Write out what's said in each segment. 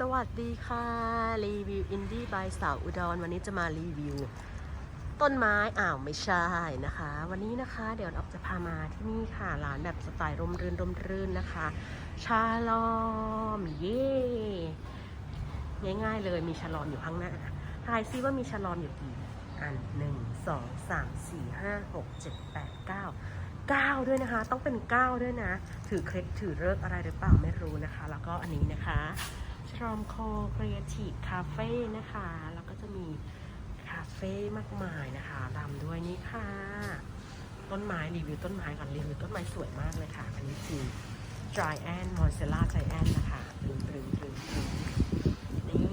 สวัสดีค่ะ รีวิวอินดี้บายสาวอุดร วันนี้จะมารีวิว ต้นไม้อ้าวไม่ใช่นะคะ วันนี้นะคะเดี๋ยวเราจะพามาที่นี่ค่ะร้านแบบสไตล์ร่มรื่นร่มรื่นนะคะ ชาลอมเย่ง่ายๆเลยมีชาลอมอยู่ข้างหน้าทายซิว่ามีชาลอมอยู่กี่อันหนึ่งสองสามสี่ห้าหกเจ็ดแปดเก้าเก้าด้วยนะคะ ต้องเป็นเก้าด้วยนะ ถือเคล็ดถือเลิกอะไรหรือเปล่าไม่รู้นะคะ แล้วก็อันนี้นะคะ ชรอมโคครีเอทีฟคาเฟ่นะคะ แล้วก็จะมีคาเฟ่มากมายนะคะตามด้วยนี่ค่ะ ต้นไม้รีวิวต้นไม้ก่อนรีวิวต้นไม้สวยมากเลยค่ะ อันนี้คือ Giant m o n s e l a Giant นะคะตรึงตรึงตรึงตรึงนี่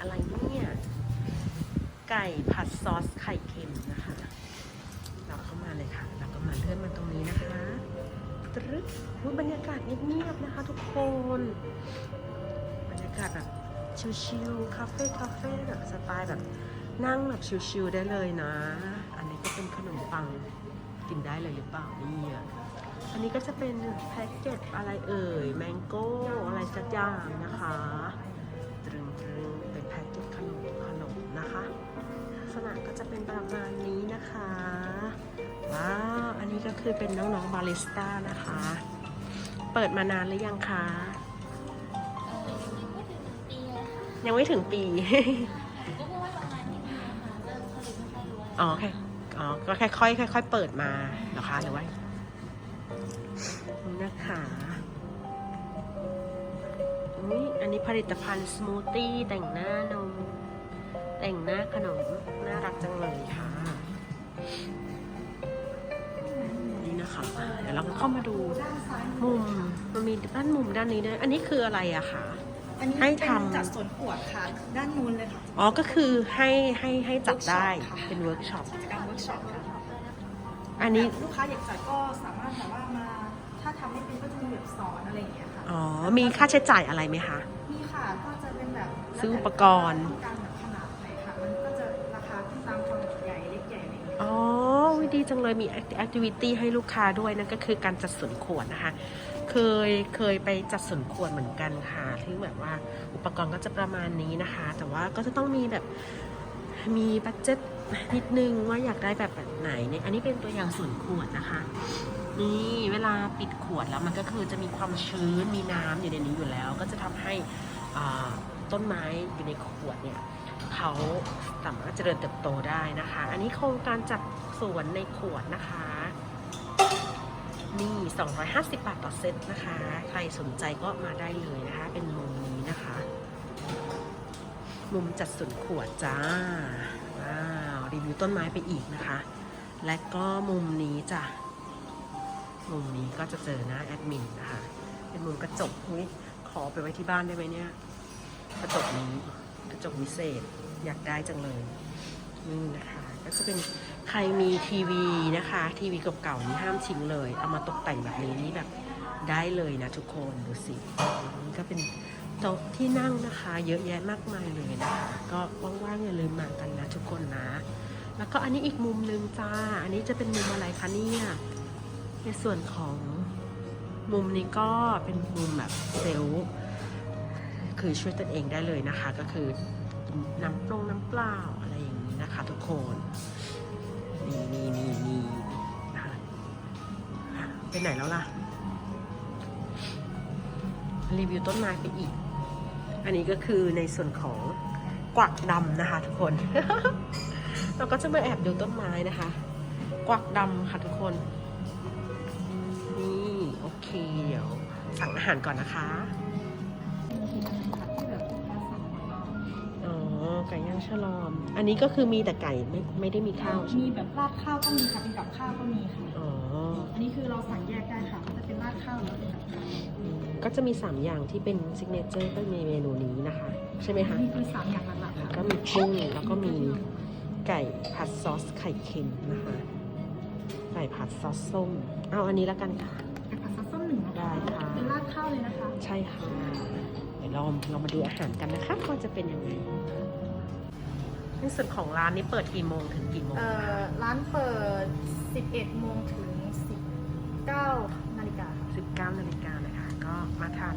อะไรเนี่ย ไก่ผัดซอสไข่ ตรึ๊ดบรรยากาศเงียบๆนะคะทุกคน บรรยากาศแบบชิลๆคาเฟ่คาเฟ่แบบสไตล์แบบนั่งแบบชิลๆได้เลยนะ อันนี้ก็เป็นขนมปังกินได้เลยหรือเปล่าเนี่ย อันนี้ก็จะเป็นแพ็กเกจอะไรเอ่ยแมงโก้อะไรสักอย่างนะคะตรึงๆเป็นแพ็กเกจขนมขนมนะคะ ลักษณะก็จะเป็นประมาณนี้นะคะ ว้าวอันนี้ก็คือเป็นน้องๆบาริสต้านะคะ เปิดมานานหรือยังคะ ยังไม่ถึงปี อ๋อแค่อ๋อก็ค่อยๆค่อยๆเปิดมาเหรอคะหรือว่านี่นะคะอุ๊ยอันนี้ผลิตภัณฑ์สมูทตี้แต่งหน้านมแต่งหน้าขนมน่ารักจังเลยค่ะนี่นะ คะเดี๋ยวเราก็เข้ามาดูมุมมันมีด้านมุมด้านนี้ด้วยอันนี้คืออะไรอะคะ อันนี้ให้เป็นทำ จัดสวนขวดค่ะ ด้านนู้นเลยค่ะอ๋อก็คือให้ให้ให้จัดได้ Workshop ค่ะเป็นเวิร์กช็อป กิจกรรมเวิร์กช็อปค่ะอันนี้ ลูกค้าอยากจัดก็สามารถแบบว่ามา ถ้าทำไม่เป็นก็จะมีแบบสอนอะไรอย่างเงี้ยค่ะ อ๋อ มีค่าใช้จ่ายอะไรไหมคะ มีค่ะ ก็จะเป็นแบบซื้ออุปกรณ์ ต้องการ จังเลยมีแอคทิวิตี้ให้ลูกค้าด้วยนั่นก็คือการจัดสวนขวดนะคะ เคยเคยไปจัดสวนขวดเหมือนกันค่ะที่แบบว่าอุปกรณ์ก็จะประมาณนี้นะคะ แต่ว่าก็จะต้องมีแบบมีบัตเจ็ตนิดนึงว่าอยากได้แบบแบบไหนเนี่ยอันนี้เป็นตัวอย่างสวนขวดนะคะนี่เวลาปิดขวดแล้วมันก็คือจะมีความชื้นมีน้ำอยู่ในนี้อยู่แล้ว ก็จะทำให้ต้นไม้อยู่ในขวดเนี่ย เขาสามารถเจริญเติบโตได้นะคะ อันนี้โครงการจัดสวนในขวดนะคะ นี่ 250 บาทต่อเซตนะคะ ใครสนใจก็มาได้เลยนะคะ เป็นมุมนี้นะคะ มุมจัดสวนขวดจ้าว้าวรีวิวต้นไม้ไปอีกนะคะ และก็มุมนี้จ้ะ มุมนี้ก็จะเจอหน้าแอดมินนะคะ เป็นมุมกระจกอุ๊ยขอไปไว้ที่บ้านได้ไหมเนี่ย กระจกนี้กระจกวิเศษ อยากได้จังเลยนี่นะคะก็จะเป็นใครมีทีวีนะคะ ทีวีเก่าๆนี่ห้ามทิ้งเลย เอามาตกแต่งแบบนี้นี่แบบได้เลยนะทุกคนดูสินี่ก็เป็นโต๊ะที่นั่งนะคะ เยอะแยะมากมายเลยนะคะก็ว่างๆอย่าลืมมากันนะทุกคนนะ แล้วก็อันนี้อีกมุมหนึ่งจ้า อันนี้จะเป็นมุมอะไรคะเนี่ยในส่วนของมุมนี้ก็เป็นมุมแบบเซลล์คือช่วยตนเองได้เลยนะคะ ก็คือ น้ำปรงน้ำเปล่าอะไรอย่างนี้นะคะ ทุกคนนี่นี่นี่นี่นะคะอะไปไหนแล้วล่ะ รีวิวต้นไม้ไปอีก อันนี้ก็คือในส่วนของกวักดำนะคะ ทุกคน เราก็จะมาแอบดูต้นไม้นะคะ กวักดำค่ะทุกคน นี่ โอเค เดี๋ยวสั่งอาหารก่อนนะคะ ไก่ย่างฉลอม อันนี้ก็คือมีแต่ไก่ไม่ไม่ได้มีข้าวใช่ไหมมีแบบราดข้าวก็มีค่ะเป็นกับข้าวก็มีค่ะ อ๋ออันนี้คือเราสั่งแยกได้ค่ะมันจะเป็นราดข้าวหรือเป็นกับข้าวอืมก็จะมี 3 อย่างที่เป็นซิกเนเจอร์ก็มีเมนูนี้นะคะ ใช่ไหมคะนี่คือสามอย่างหลักๆแล้วค่ะก็มีกุ้งแล้วก็มีไก่ผัดซอสไข่เค็มนะคะ ไก่ผัดซอสส้ม เอาอันนี้แล้วกันค่ะ ไก่ผัดซอสส้มหนึ่งนะคะได้ค่ะ เป็นราดข้าวเลยนะคะ ใช่ค่ะ เดี๋ยวเราเรามาดูอาหารกันนะคะว่าจะเป็นยังไง ในส่วนของร้านนี้เปิดกี่โมงถึงกี่โมงเอ่อร้านเปิด 11 โมงถึง 19 นาฬิกาค่ะ19นาฬิกานะคะ ก็มาทาน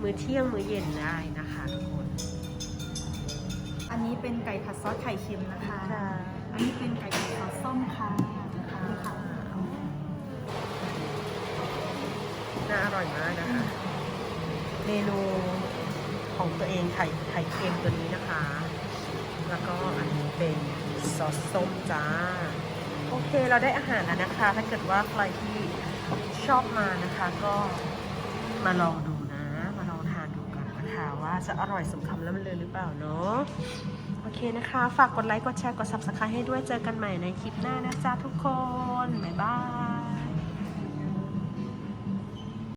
มื้อเที่ยงมื้อเย็นได้นะคะทุกคนอันนี้เป็นไก่ผัดซอสไข่เค็มนะคะ อันนี้เป็นไก่ผัดซอสส้มค่ะนี่ค่ะน่าอร่อยมากนะคะ เมนูของตัวเองไข่ไข่เค็มตัวนี้นะคะ แล้วก็อันนี้เป็นซอสส้มจ้า โอเคเราได้อาหารแล้วนะคะ ถ้าเกิดว่าใครที่ชอบมานะคะก็มาลองดูนะ มาลองทานดูกันนะคะว่าจะอร่อยสมคำล่ำลือหรือเปล่าเนาะโอเคนะคะ ฝากกดไลค์ กดแชร์ กด subscribe ให้ด้วย เจอกันใหม่ในคลิปหน้านะจ๊ะทุกคน บ๊ายบาย